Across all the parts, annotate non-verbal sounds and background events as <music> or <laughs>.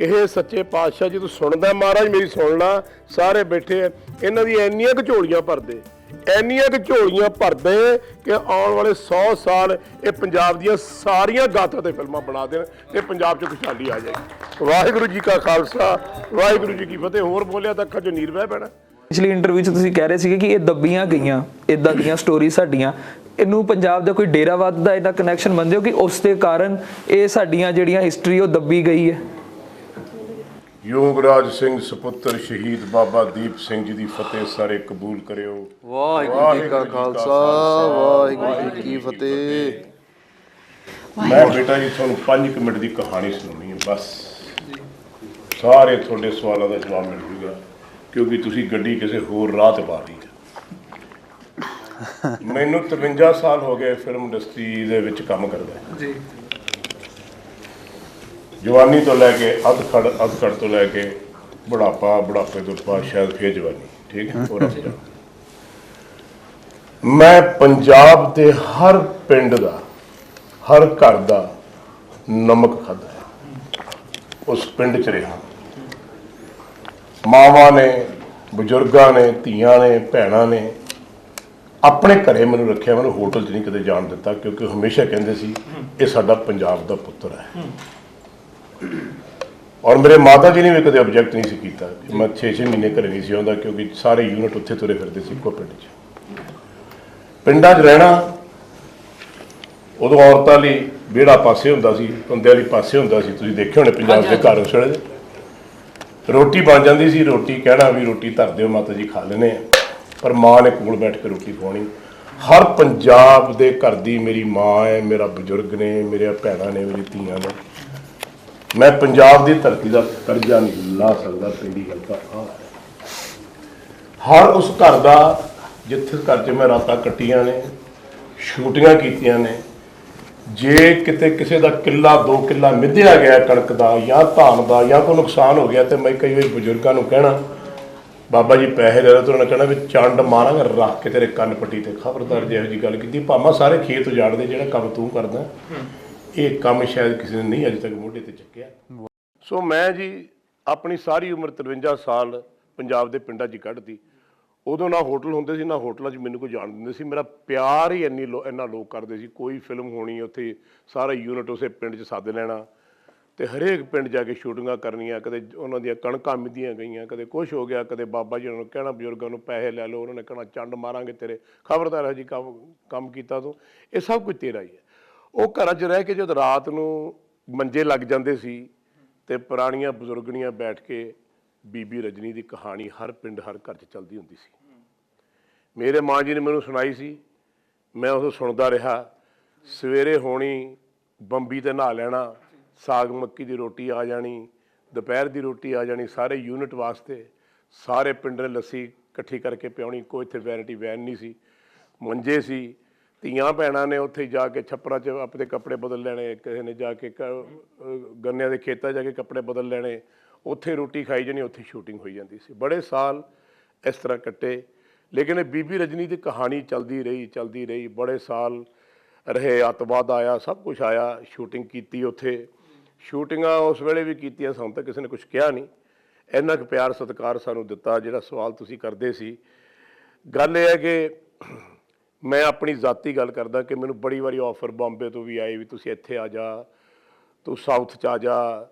ਇਹ ਸੱਚੇ ਪਾਤਸ਼ਾਹ ਜੀ ਤੂੰ ਸੁਣਦਾ ਮਹਾਰਾਜ, ਮੇਰੀ ਸੁਣ ਲਾ। ਸਾਰੇ ਬੈਠੇ ਆ। ਇਹਨਾਂ ਦੀ ਇੰਨੀਆਂ ਕੁ ਝੋਲੀਆਂ ਭਰਦੇ। ਇੰਨੀਆਂ ਕੁ ਝੋਲੀਆਂ ਭਰਦੇ ਕਿ ਆਉਣ ਵਾਲੇ 100 ਸਾਲ ਇਹ ਪੰਜਾਬ ਦੀਆਂ ਸਾਰੀਆਂ ਗਾਥਾ ਤੇ ਫਿਲਮਾਂ ਬਣਾ ਦੇਣ ਤੇ ਪੰਜਾਬ 'ਚ ਖੁਸ਼ਹਾਲੀ ਆ ਜਾਏਗੀ ਵਾਹਿਗੁਰੂ ਜੀ ਕਾ ਖਾਲਸਾ, ਵਾਹਿਗੁਰੂ ਜੀ ਕੀ ਫਤਿਹ। ਹੋਰ ਬੋਲਿਆ ਤਾਂ ਅੱਖਾਂ 'ਚ ਨੀਰ ਵਹਿ ਪੈਣਾ। ਪਿਛਲੀ ਇੰਟਰਵਿਊ 'ਚ ਤੁਸੀਂ ਕਹਿ ਰਹੇ ਸੀਗੇ ਕਿ ਇਹ ਦੱਬੀਆਂ ਗਈਆਂ ਇਦਾਂ ਦੀਆਂ ਸਟੋਰੀ ਸਾਡੀਆਂ। ਇਹਨੂੰ ਪੰਜਾਬ ਦਾ ਕੋਈ ਡੇਰਾਵਾਦ ਦਾ ਇਹਦਾ ਕਨੈਕਸ਼ਨ ਮੰਨਦੇ ਹੋ ਕਿ ਉਸ ਦੇ ਕਾਰਨ ਇਹ ਸਾਡੀਆਂ ਜਿਹੜੀਆਂ ਹਿਸਟਰੀ ਉਹ ਦੱਬੀ ਗਈ ਹੈ? ਯੋਗਰਾਜ ਸਿੰਘ ਸੁਪੁੱਤਰ ਸ਼ਹੀਦ ਬਾਬਾ ਦੀਪ ਸਿੰਘ ਜੀ ਦੀ ਫਤਿਹ ਸਾਰੇ ਕਬੂਲ ਕਰਿਓ। ਵਾਹਿਗੁਰੂ ਜੀ ਕਾ ਖਾਲਸਾ ਵਾਹਿਗੁਰੂ ਜੀ ਕੀ ਫਤਿਹ। ਮੈਂ ਬੇਟਾ ਜੀ ਤੁਹਾਨੂੰ 5 ਮਿੰਟ ਦੀ ਕਹਾਣੀ ਸੁਣਾਉਣੀ ਹੈ ਬਸ। ਸਾਰੇ ਤੁਹਾਡੇ ਸਵਾਲਾਂ ਦਾ ਜਵਾਬ ਮਿਲ ਜੂਗਾ ਕਿਉਂਕਿ ਤੁਸੀਂ ਗੱਡੀ ਕਿਸੇ ਹੋਰ ਰਾਹ ਤੇ ਪਾ ਰਹੀ ਹੈ। <laughs> ਮੈਨੂੰ 53 ਸਾਲ ਹੋ ਗਏ ਫਿਲਮ ਇੰਡਸਟਰੀ ਦੇ ਵਿੱਚ ਕੰਮ ਕਰਦਾ। ਜੀ। ਜਵਾਨੀ ਤੋਂ ਲੈ ਕੇ ਅਧਖੜ ਅਧਖੜ ਤੋਂ ਲੈ ਕੇ ਬੁਢਾਪਾ, ਬੁਢਾਪੇ ਤੋਂ ਬਾਅਦ ਸ਼ਾਇਦ ਫੇਰ ਜਵਾਨੀ, ਠੀਕ ਹੈ? ਹੋਰ ਮੈਂ ਪੰਜਾਬ ਦੇ ਹਰ ਪਿੰਡ ਦਾ, ਹਰ ਘਰ ਦਾ ਨਮਕ ਖਾਦਾ ਉਸ ਪਿੰਡ ਚ ਰਿਹਾ ਮਾਵਾਂ ਨੇ, ਬਜ਼ੁਰਗਾਂ ਨੇ, ਧੀਆਂ ਨੇ, ਭੈਣਾਂ ਨੇ ਆਪਣੇ ਘਰੇ ਮੈਨੂੰ ਰੱਖਿਆ, ਮੈਨੂੰ ਹੋਟਲ 'ਚ ਨਹੀਂ ਕਦੇ ਜਾਣ ਦਿੱਤਾ, ਕਿਉਂਕਿ ਹਮੇਸ਼ਾ ਕਹਿੰਦੇ ਸੀ, ਇਹ ਸਾਡਾ ਪੰਜਾਬ ਦਾ ਪੁੱਤਰ ਹੈ। ਔਰ ਮੇਰੇ ਮਾਤਾ ਜੀ ਨੇ ਵੀ ਕਦੇ ਆਬਜੈਕਟ ਨਹੀਂ ਸੀ ਕੀਤਾ। ਮੈਂ 6-6 ਮਹੀਨੇ ਘਰੇ ਨਹੀਂ ਸੀ ਆਉਂਦਾ ਕਿਉਂਕਿ ਸਾਰੇ ਯੂਨਿਟ ਉੱਥੇ ਤੁਰੇ ਫਿਰਦੇ ਸੀ ਇੱਕੋ ਪਿੰਡ 'ਚ। ਪਿੰਡਾਂ 'ਚ ਰਹਿਣਾ ਉਦੋਂ ਔਰਤਾਂ ਲਈ ਵਿਹੜਾ ਪਾਸੇ ਹੁੰਦਾ ਸੀ ਬੰਦਿਆਂ ਲਈ ਪਾਸੇ ਹੁੰਦਾ ਸੀ। ਤੁਸੀਂ ਦੇਖੇ ਹੋਣੇ ਪੰਜਾਬ ਦੇ ਘਰ ਉਸ ਵੇਲੇ। ਰੋਟੀ ਬਣ ਜਾਂਦੀ ਸੀ ਰੋਟੀ ਕਹਿਣਾ ਵੀ ਰੋਟੀ ਧਰ ਦਿਓ ਮਾਤਾ ਜੀ ਖਾ ਲੈਨੇ ਆ। ਪਰ ਮਾਂ ਨੇ ਕੋਲ ਬੈਠ ਕੇ ਰੋਟੀ ਖਵਾਉਣੀ। ਹਰ ਪੰਜਾਬ ਦੇ ਘਰ ਦੀ ਮੇਰੀ ਮਾਂ ਹੈ ਮੇਰਾ ਬਜ਼ੁਰਗ ਨੇ ਮੇਰੇ ਭੈਣਾਂ ਨੇ ਮੇਰੀ ਧੀਆਂ ਨੇ। ਮੈਂ ਪੰਜਾਬ ਦੀ ਧਰਤੀ ਦਾ ਕਰਜ਼ਾ ਨਹੀਂ ਲਾ ਸਕਦਾ ਪਹਿਲੀ ਗੱਲ ਤਾਂ ਆਹ ਹਰ ਉਸ ਘਰ ਦਾ, ਜਿੱਥੇ ਘਰ 'ਚ ਮੈਂ ਰਾਤਾਂ ਕੱਟੀਆਂ ਨੇ ਸ਼ੂਟਿੰਗਾਂ ਕੀਤੀਆਂ ਨੇ, ਜੇ ਕਿਤੇ ਕਿਸੇ ਦਾ ਕਿੱਲਾ, ਦੋ ਕਿੱਲਾ ਮਿੱਧਿਆ ਗਿਆ ਕਣਕ ਦਾ, ਜਾਂ ਧਾਨ ਦਾ, ਜਾਂ ਕੋਈ ਨੁਕਸਾਨ ਹੋ ਗਿਆ, ਤੇ ਮੈਂ ਕਈ ਵਾਰੀ ਬਜ਼ੁਰਗਾਂ ਨੂੰ ਕਹਿਣਾ, ਬਾਬਾ ਜੀ, ਪੈਸੇ ਲੈ ਲਓ ਤੇ ਉਹਨਾਂ ਨੇ ਕਹਿਣਾ ਵੀ ਚੰਡ ਮਾਰਾਂਗਾ, ਰੱਖ ਕੇ ਤੇਰੇ ਕੰਨ ਪੱਟੀ ਤੇ ਖਬਰਦਾਰ ਜਿਹੋ ਜੀ ਗੱਲ ਕੀਤੀ। ਭਾਵੇਂ ਸਾਰੇ ਖੇਤ ਉਜਾੜਦੇ, ਜਿਹੜਾ ਕੰਮ ਤੂੰ ਕਰਦਾ। ਇਹ ਕੰਮ ਸ਼ਾਇਦ ਕਿਸੇ ਨੇ ਨਹੀਂ ਅਜੇ ਤੱਕ ਮੋਢੇ ਤੇ ਚੱਕਿਆ। ਸੋ ਮੈਂ ਜੀ ਆਪਣੀ ਸਾਰੀ ਉਮਰ 53 ਸਾਲ ਪੰਜਾਬ ਦੇ ਪਿੰਡਾਂ 'ਚ ਹੀ ਕੱਢਤੀ। ਉਦੋਂ ਨਾ ਹੋਟਲ ਹੁੰਦੇ ਸੀ, ਨਾ ਹੋਟਲਾਂ 'ਚ ਮੈਨੂੰ ਕੋਈ ਜਾਣ ਦਿੰਦੇ ਸੀ। ਮੇਰਾ ਪਿਆਰ ਹੀ ਇੰਨੀ ਲੋ, ਇੰਨਾ ਲੋਕ ਕਰਦੇ ਸੀ। ਕੋਈ ਫਿਲਮ ਹੋਣੀ ਉੱਥੇ ਸਾਰਾ ਯੂਨਿਟ ਉਸੇ ਪਿੰਡ 'ਚ ਸੱਦ ਲੈਣਾ ਤੇ ਹਰੇਕ ਪਿੰਡ ਜਾ ਕੇ ਸ਼ੂਟਿੰਗਾਂ ਕਰਨੀਆਂ, ਕਦੇ ਉਹਨਾਂ ਦੀਆਂ ਕਣਕਾਂ ਮਿੱਧੀਆਂ ਗਈਆਂ, ਕਦੇ ਕੁਝ ਹੋ ਗਿਆ, ਕਦੇ ਬਾਬਾ ਜੀ ਉਹਨਾਂ ਨੂੰ ਕਹਿਣਾ, ਬਜ਼ੁਰਗਾਂ ਨੂੰ ਪੈਸੇ ਲੈ ਲਓ, ਉਹਨਾਂ ਨੇ ਕਹਿਣਾ, ਚੰਡ ਮਾਰਾਂਗੇ ਤੇਰੇ। ਖਬਰਦਾਰ ਹੈ ਜੀ ਕੰਮ ਕੰਮ ਕੀਤਾ ਤੂੰ। ਇਹ ਸਭ ਕੁਝ ਤੇਰਾ ਹੀ ਹੈ। ਉਹ ਘਰਾਂ 'ਚ ਰਹਿ ਕੇ ਜਦ ਰਾਤ ਨੂੰ ਮੰਜੇ ਲੱਗ ਜਾਂਦੇ ਸੀ ਤੇ ਪੁਰਾਣੀਆਂ ਬਜ਼ੁਰਗਣੀਆਂ ਬੈਠ ਕੇ ਬੀਬੀ ਰਜਨੀ ਦੀ ਕਹਾਣੀ ਹਰ ਪਿੰਡ, ਹਰ ਘਰ 'ਚ ਚੱਲਦੀ ਹੁੰਦੀ ਸੀ। ਮੇਰੇ ਮਾਂ ਜੀ ਨੇ ਮੈਨੂੰ ਸੁਣਾਈ ਸੀ। ਮੈਂ ਉਹ ਸੁਣਦਾ ਰਿਹਾ, ਸਵੇਰੇ ਹੋਣੀ ਬੰਬੀ ਤੇ ਨਹਾ ਲੈਣਾ, ਸਾਗ ਮੱਕੀ ਦੀ ਰੋਟੀ ਆ ਜਾਣੀ, ਦੁਪਹਿਰ ਦੀ ਰੋਟੀ ਆ ਜਾਣੀ, ਸਾਰੇ ਯੂਨਿਟ ਵਾਸਤੇ ਸਾਰੇ ਪਿੰਡ ਨੇ ਲੱਸੀ ਇਕੱਠੀ ਕਰਕੇ ਪਿਆਉਣੀ, ਕੋਈ ਇੱਥੇ ਵੈਰਾਈਟੀ ਵੈਨ ਨਹੀਂ ਸੀ, ਮੰਜੇ ਸੀ ਧੀਆਂ ਭੈਣਾਂ ਨੇ ਉੱਥੇ ਜਾ ਕੇ ਛੱਪਰਾਂ 'ਚ ਆਪਣੇ ਕੱਪੜੇ ਬਦਲ ਲੈਣੇ, ਕਿਸੇ ਨੇ ਜਾ ਕੇ ਕ- ਗੰਨਿਆਂ ਦੇ ਖੇਤਾਂ ਜਾ ਕੇ ਕੱਪੜੇ ਬਦਲ ਲੈਣੇ, ਉੱਥੇ ਰੋਟੀ ਖਾਈ ਜਾਣੀ, ਉੱਥੇ ਸ਼ੂਟਿੰਗ ਹੋਈ ਜਾਂਦੀ ਸੀ। ਬੜੇ ਸਾਲ ਇਸ ਤਰ੍ਹਾਂ ਕੱਟੇ। ਲੇਕਿਨ ਇਹ ਬੀਬੀ ਰਜਨੀ ਦੀ ਕਹਾਣੀ ਚੱਲਦੀ ਰਹੀ ਚੱਲਦੀ ਰਹੀ। ਬੜੇ ਸਾਲ ਰਹੇ, ਅੱਤਵਾਦ ਆਇਆ, ਸਭ ਕੁਝ ਆਇਆ, ਸ਼ੂਟਿੰਗ ਕੀਤੀ ਉੱਥੇ। ਸ਼ੂਟਿੰਗਾਂ ਉਸ ਵੇਲੇ ਵੀ ਕੀਤੀਆਂ, ਸਾਨੂੰ ਤਾਂ ਕਿਸੇ ਨੇ ਕੁਝ ਕਿਹਾ ਨਹੀਂ। ਇੰਨਾ ਕੁ ਪਿਆਰ ਸਤਿਕਾਰ ਸਾਨੂੰ ਦਿੱਤਾ, ਜਿਹੜਾ ਸਵਾਲ ਤੁਸੀਂ ਕਰਦੇ ਸੀ। ਗੱਲ ਇਹ ਹੈ ਕਿ ਮੈਂ ਆਪਣੀ ਜ਼ਾਤੀ ਗੱਲ ਕਰਦਾ ਕਿ ਮੈਨੂੰ ਬੜੀ ਵਾਰੀ ਆਫਰ ਬੰਬੇ ਤੋਂ ਵੀ ਆਏ ਵੀ ਤੁਸੀਂ ਇੱਥੇ ਆ ਜਾ, ਤੂੰ ਸਾਊਥ ਚ ਆ ਜਾ,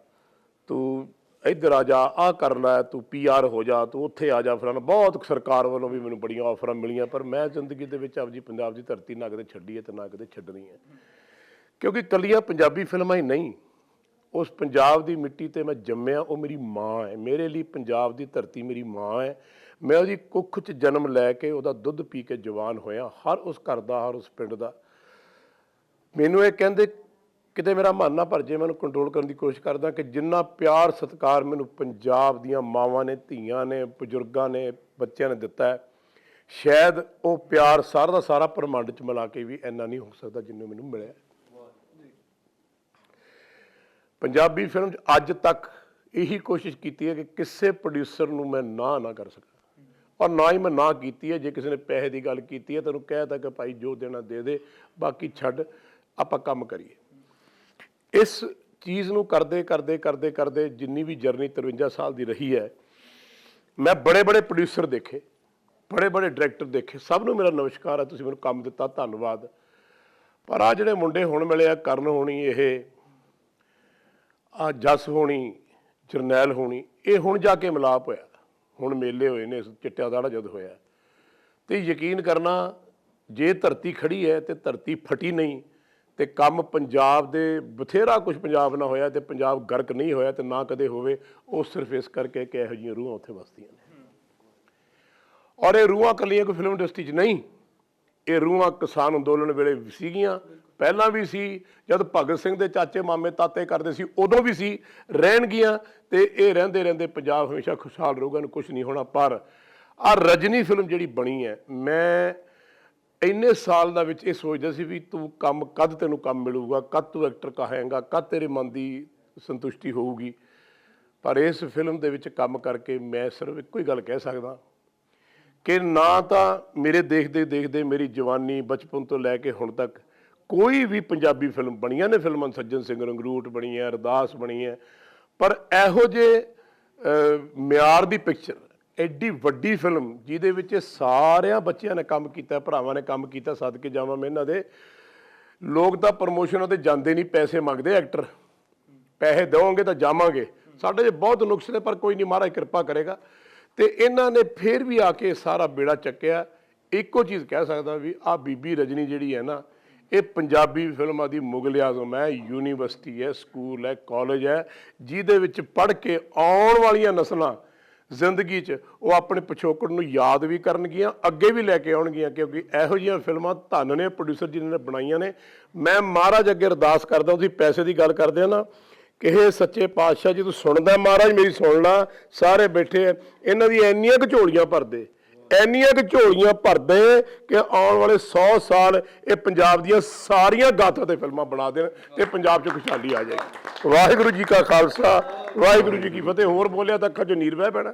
ਤੂੰ ਇੱਧਰ ਆ ਜਾ ਆ ਕਰਨਾ ਲੈ ਤੂੰ ਪੀਆਰ ਹੋ ਜਾ, ਤੂੰ ਉੱਥੇ ਆ ਜਾ ਫਲਾਣਾ। ਬਹੁਤ ਸਰਕਾਰ ਵੱਲੋਂ ਵੀ ਮੈਨੂੰ ਬੜੀਆਂ ਆਫਰਾਂ ਮਿਲੀਆਂ, ਪਰ ਮੈਂ ਜ਼ਿੰਦਗੀ ਦੇ ਵਿੱਚ ਆਪਦੀ ਪੰਜਾਬ ਦੀ ਧਰਤੀ ਨਾ ਕਦੇ ਛੱਡੀ ਹੈ ਤੇ ਨਾ ਕਦੇ ਛੱਡਣੀ ਹੈ। ਕਿਉਂਕਿ ਕੱਲੀਆਂ ਪੰਜਾਬੀ ਫਿਲਮਾਂ ਹੀ ਨਹੀਂ, ਉਸ ਪੰਜਾਬ ਦੀ ਮਿੱਟੀ ਤੇ ਮੈਂ ਜੰਮਿਆ, ਉਹ ਮੇਰੀ ਮਾਂ ਹੈ। ਮੇਰੇ ਲਈ ਪੰਜਾਬ ਦੀ ਧਰਤੀ ਮੇਰੀ ਮਾਂ ਹੈ। ਮੈਂ ਉਹਦੀ ਕੁੱਖ 'ਚ ਜਨਮ ਲੈ ਕੇ ਉਹਦਾ ਦੁੱਧ ਪੀ ਕੇ ਜਵਾਨ ਹੋਇਆ, ਹਰ ਉਸ ਘਰ ਦਾ, ਹਰ ਉਸ ਪਿੰਡ ਦਾ। ਮੈਨੂੰ ਇਹ ਕਹਿੰਦੇ, ਕਿਤੇ ਮੇਰਾ ਮਨ ਨਾ ਭਰ ਜੇ, ਮੈਨੂੰ ਕੰਟਰੋਲ ਕਰਨ ਦੀ ਕੋਸ਼ਿਸ਼ ਕਰਦਾ ਕਿ ਜਿੰਨਾ ਪਿਆਰ ਸਤਿਕਾਰ ਮੈਨੂੰ ਪੰਜਾਬ ਦੀਆਂ ਮਾਵਾਂ ਨੇ, ਧੀਆਂ ਨੇ, ਬਜ਼ੁਰਗਾਂ ਨੇ, ਬੱਚਿਆਂ ਨੇ ਦਿੱਤਾ ਹੈ, ਸ਼ਾਇਦ ਉਹ ਪਿਆਰ ਸਾਰਾ ਦਾ ਸਾਰਾ ਪ੍ਰਮੰਡ 'ਚ ਮਿਲਾ ਕੇ ਵੀ ਇੰਨਾ ਨਹੀਂ ਹੋ ਸਕਦਾ ਜਿੰਨਾ ਮੈਨੂੰ ਮਿਲਿਆ ਪੰਜਾਬੀ ਫਿਲਮ 'ਚ ਅੱਜ ਤੱਕ ਇਹੀ ਕੋਸ਼ਿਸ਼ ਕੀਤੀ ਹੈ ਕਿ ਕਿਸੇ ਪ੍ਰੋਡਿਊਸਰ ਨੂੰ ਮੈਂ ਨਾ ਨਾ ਕਰ ਸਕਾਂ। ਔਰ ਨਾ ਹੀ ਮੈਂ ਨਾ ਕੀਤੀ ਹੈ, ਜੇ ਕਿਸੇ ਨੇ ਪੈਸੇ ਦੀ ਗੱਲ ਕੀਤੀ ਹੈ, ਤੈਨੂੰ ਕਹਿਤਾ ਕਿ ਭਾਈ ਜੋ ਦੇਣਾ ਦੇ ਦੇ, ਬਾਕੀ ਛੱਡ, ਆਪਾਂ ਕੰਮ ਕਰੀਏ। ਇਸ ਚੀਜ਼ ਨੂੰ ਕਰਦੇ ਕਰਦੇ ਕਰਦੇ ਕਰਦੇ ਜਿੰਨੀ ਵੀ ਜਰਨੀ 53 ਸਾਲ ਦੀ ਰਹੀ ਹੈ, ਮੈਂ ਬੜੇ ਬੜੇ ਪ੍ਰੋਡਿਊਸਰ ਦੇਖੇ, ਬੜੇ ਬੜੇ ਡਾਇਰੈਕਟਰ ਦੇਖੇ, ਸਭ ਨੂੰ ਮੇਰਾ ਨਮਸਕਾਰ ਹੈ, ਤੁਸੀਂ ਮੈਨੂੰ ਕੰਮ ਦਿੱਤਾ, ਧੰਨਵਾਦ। ਪਰ ਆ ਜਿਹੜੇ ਮੁੰਡੇ ਹੁਣ ਮਿਲੇ ਆ, ਕਰਨ ਹੋਣੀ ਇਹ ਆ ਜਸ ਹੋਣੀ, ਜਰਨੈਲ ਹੋਣੀ, ਇਹ ਹੁਣ ਜਾ ਕੇ ਮਿਲਾਪ ਹੋਇਆ। ਹੁਣ ਮੇਲੇ ਹੋਏ ਨੇ ਚਿੱਟਿਆ ਦਾੜਾ ਜਦ ਹੋਇਆ। ਤੇ ਯਕੀਨ ਕਰਨਾ, ਜੇ ਧਰਤੀ ਖੜੀ ਹੈ ਤੇ ਧਰਤੀ ਫਟੀ ਨਹੀਂ, ਤੇ ਕੰਮ ਪੰਜਾਬ ਦੇ ਬਥੇਰਾ ਕੁਝ ਪੰਜਾਬ ਨਾਲ ਹੋਇਆ ਤੇ ਪੰਜਾਬ ਗਰਕ ਨਹੀਂ ਹੋਇਆ ਤੇ ਨਾ ਕਦੇ ਹੋਵੇ, ਉਹ ਸਿਰਫ ਇਸ ਕਰਕੇ ਕਿ ਇਹੋ ਜਿਹੀਆਂ ਰੂਹਾਂ ਉੱਥੇ ਵਸਦੀਆਂ ਨੇ। ਔਰ ਇਹ ਰੂਹਾਂ ਕੱਲੀਆਂ ਕੋਈ ਫਿਲਮ ਇੰਡਸਟਰੀ 'ਚ ਨਹੀਂ, ਇਹ ਰੂਹਾਂ ਕਿਸਾਨ ਅੰਦੋਲਨ ਵੇਲੇ ਸੀਗੀਆਂ ਪਹਿਲਾਂ ਵੀ ਸੀ, ਜਦ ਭਗਤ ਸਿੰਘ ਦੇ ਚਾਚੇ ਮਾਮੇ ਤਾਤੇ ਕਰਦੇ ਸੀ, ਉਦੋਂ ਵੀ ਸੀ, ਰਹਿਣਗੀਆਂ ਤੇ ਇਹ ਰਹਿੰਦੇ ਰਹਿੰਦੇ ਪੰਜਾਬ ਹਮੇਸ਼ਾ ਖੁਸ਼ਹਾਲ ਰਹੂਗਾ ਨੂੰ ਕੁਝ ਨਹੀਂ ਹੋਣਾ, ਪਰ ਆ ਰਜਨੀ ਫਿਲਮ ਜਿਹੜੀ ਬਣੀ ਹੈ, ਮੈਂ ਇੰਨੇ ਸਾਲ ਦਾ ਵਿੱਚ ਇਹ ਸੋਚਦਾ ਸੀ ਵੀ ਤੂੰ ਕੰਮ, ਕਦ ਤੈਨੂੰ ਕੰਮ ਮਿਲੂਗਾ, ਕਦ ਤੂੰ ਐਕਟਰ ਕਹਾਏਗਾ, ਕਦ ਤੇਰੇ ਮਨ ਦੀ ਸੰਤੁਸ਼ਟੀ ਹੋਊਗੀ। ਪਰ ਇਸ ਫਿਲਮ ਦੇ ਵਿੱਚ ਕੰਮ ਕਰਕੇ ਮੈਂ ਸਿਰਫ ਇੱਕੋ ਹੀ ਗੱਲ ਕਹਿ ਸਕਦਾ ਕਿ ਨਾ ਤਾਂ ਮੇਰੇ ਦੇਖਦੇ ਦੇਖਦੇ ਮੇਰੀ ਜਵਾਨੀ ਬਚਪਨ ਤੋਂ ਲੈ ਕੇ ਹੁਣ ਤੱਕ ਕੋਈ ਵੀ ਪੰਜਾਬੀ ਫਿਲਮ ਬਣੀਆਂ ਨੇ ਫਿਲਮਾਂ ਸੱਜਣ ਸਿੰਘ ਰੰਗਰੂਟ ਬਣੀ ਹੈ ਅਰਦਾਸ ਬਣੀ ਹੈ ਪਰ ਇਹੋ ਜੇ ਮਿਆਰ ਦੀ ਪਿਕਚਰ ਐਡੀ ਵੱਡੀ ਫਿਲਮ ਜਿਹਦੇ ਵਿੱਚ ਸਾਰਿਆਂ ਬੱਚਿਆਂ ਨੇ ਕੰਮ ਕੀਤਾ, ਭਰਾਵਾਂ ਨੇ ਕੰਮ ਕੀਤਾ, ਸਦਕੇ ਜਾਵਾਂ ਮੈਂ ਇਹਨਾਂ ਦੇ, ਲੋਕ ਤਾਂ ਪ੍ਰਮੋਸ਼ਨਾਂ ਤੇ ਜਾਂਦੇ ਨਹੀਂ, ਪੈਸੇ ਮੰਗਦੇ ਐਕਟਰ ਪੈਸੇ ਦੇਵਾਂਗੇ ਤਾਂ ਜਾਵਾਂਗੇ, ਸਾਡੇ 'ਚ ਬਹੁਤ ਨੁਕਸ ਨੇ, ਪਰ ਕੋਈ ਨਹੀਂ, ਮਹਾਰਾਜ ਕਿਰਪਾ ਕਰੇਗਾ, ਤੇ ਇਹਨਾਂ ਨੇ ਫੇਰ ਵੀ ਆ ਕੇ ਸਾਰਾ ਬੇੜਾ ਚੱਕਿਆ, ਇੱਕੋ ਚੀਜ਼ ਕਹਿ ਸਕਦਾ ਵੀ ਆ ਬੀਬੀ ਰਜਨੀ ਜਿਹੜੀ ਹੈ ਨਾ ਇਹ ਪੰਜਾਬੀ ਫਿਲਮਾਂ ਦੀ ਮੁਗਲ ਆਜ਼ਮ ਹੈ, ਯੂਨੀਵਰਸਿਟੀ ਹੈ, ਸਕੂਲ ਹੈ, ਕਾਲਜ ਹੈ, ਜਿਹਦੇ ਵਿੱਚ ਪੜ੍ਹ ਕੇ ਆਉਣ ਵਾਲੀਆਂ ਨਸਲਾਂ ਜ਼ਿੰਦਗੀ 'ਚ ਉਹ ਆਪਣੇ ਪਿਛੋਕੜ ਨੂੰ ਯਾਦ ਵੀ ਕਰਨਗੀਆਂ, ਅੱਗੇ ਵੀ ਲੈ ਕੇ ਆਉਣਗੀਆਂ, ਕਿਉਂਕਿ ਇਹੋ ਜਿਹੀਆਂ ਫਿਲਮਾਂ ਧੰਨ ਨੇ ਪ੍ਰੋਡਿਊਸਰ ਜਿਨ੍ਹਾਂ ਨੇ ਬਣਾਈਆਂ ਨੇ। ਮੈਂ ਮਹਾਰਾਜ ਅੱਗੇ ਅਰਦਾਸ ਕਰਦਾ, ਤੁਸੀਂ ਪੈਸੇ ਦੀ ਗੱਲ ਕਰਦੇ ਆ ਨਾ, ਕਿ ਇਹ ਸੱਚੇ ਪਾਤਸ਼ਾਹ ਜੀ, ਤੂੰ ਸੁਣਦਾ ਮਹਾਰਾਜ, ਮੇਰੀ ਸੁਣ ਲਾ, ਸਾਰੇ ਬੈਠੇ ਆ, ਇਹਨਾਂ ਦੀ ਇੰਨੀਆਂ ਕੁ ਝੋਲੀਆਂ ਭਰਦੇ। ਇੰਨੀਆਂ ਕੁ ਝੋਲੀਆਂ ਭਰਦੇ ਕਿ ਆਉਣ ਵਾਲੇ 100 ਸਾਲ ਇਹ ਪੰਜਾਬ ਦੀਆਂ ਸਾਰੀਆਂ ਗਾਥਾਂ ਤੇ ਫਿਲਮਾਂ ਬਣਾ ਦੇਣ ਤੇ ਪੰਜਾਬ 'ਚ ਖੁਸ਼ਹਾਲੀ ਆ ਜਾਏ। ਵਾਹਿਗੁਰੂ ਜੀ ਕਾ ਖਾਲਸਾ, ਵਾਹਿਗੁਰੂ ਜੀ ਕੀ ਫਤਿਹ। ਹੋਰ ਬੋਲਿਆ ਤਾਂ ਅੱਖਾਂ 'ਚ ਨੀਰ ਵਹਿ ਪੈਣਾ।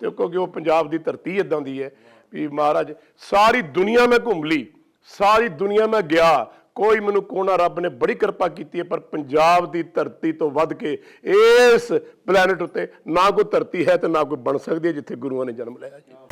ਤੇ ਕਿਉਂਕਿ ਉਹ ਪੰਜਾਬ ਦੀ ਧਰਤੀ ਇਦਾਂ ਦੀ ਹੈ ਵੀ ਮਹਾਰਾਜ, ਸਾਰੀ ਦੁਨੀਆ ਮੈਂ ਘੁੰਮ ਲਈ, ਸਾਰੀ ਦੁਨੀਆ ਮੈਂ ਗਿਆ, ਕੋਈ ਮੈਨੂੰ ਕੋਨਾ ਰੱਬ ਨੇ ਬੜੀ ਕਿਰਪਾ ਕੀਤੀ ਹੈ, ਪਰ ਪੰਜਾਬ ਦੀ ਧਰਤੀ ਤੋਂ ਵੱਧ ਕੇ ਇਸ ਪਲੈਨਟ ਉੱਤੇ ਨਾ ਕੋਈ ਧਰਤੀ ਹੈ ਤੇ ਨਾ ਕੋਈ ਬਣ ਸਕਦੀ ਹੈ ਜਿੱਥੇ ਗੁਰੂਆਂ ਨੇ ਜਨਮ ਲਿਆ ਜੀ